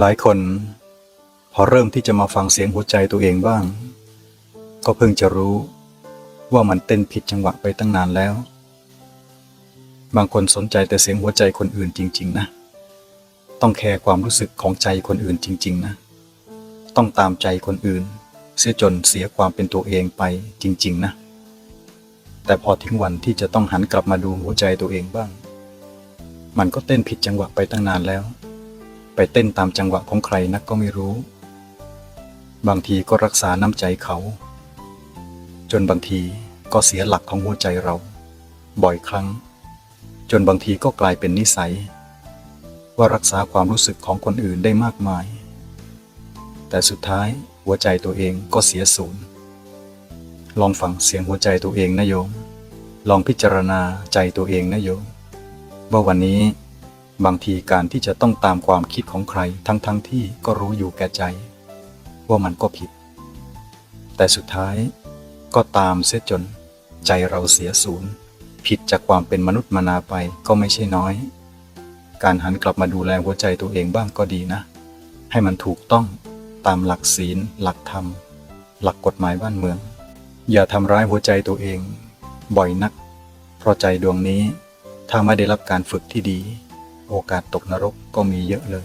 หลายคน พอเริ่มที่จะมาฟังเสียงหัวใจตัวเองบ้าง ก็เพิ่งจะรู้ว่ามันเต้นผิดจังหวะไปตั้งนานแล้ว บางคนสนใจแต่เสียงหัวใจคนอื่นจริง ๆ นะ ต้องแคร์ความรู้สึกของใจคนอื่นจริง ๆ นะ ต้องตามใจคนอื่น เสียจนเสียความเป็นตัวเองไปจริง ๆ นะ แต่พอถึงวันที่จะต้องหันกลับมาดูหัวใจตัวเองบ้าง มันก็เต้นผิดจังหวะไปตั้งนานแล้ว ไปเต้นตามจังหวะของใครนักก็ไม่รู้ บางทีก็รักษาน้ำใจเขา จนบางทีก็เสียหลักของหัวใจเรา บ่อยครั้ง จนบางทีก็กลายเป็นนิสัย ว่ารักษาความรู้สึกของคนอื่นได้มากมาย แต่สุดท้ายหัวใจตัวเองก็เสียศูนย์ ลองฟังเสียงหัวใจตัวเองนะโยม ลองพิจารณาใจตัวเองนะโยม ว่าวันนี้ บางทีการที่จะต้องตามความคิดของใครทั้งๆทที่ก็รู้อยู่แก่ใจ ว่ามันก็ผิด แต่สุดท้ายก็ตามเสียจน ใจเราเสียศูนย์ ผิดจากความเป็นมนุษย์มานาไปก็ไม่ใช่น้อย การหันกลับมาดูแลหัวใจตัวเองบ้างก็ดีนะ ให้มันถูกต้องตามหลักศีล หลักธรรม หลักกฎหมายบ้านเมือง อย่าทำร้ายหัวใจตัวเอง บ่อยนัก เพราะใจดวงนี้ถ้าไม่ได้รับการฝึกที่ดี โอกาสตกนรกก็มีเยอะเลย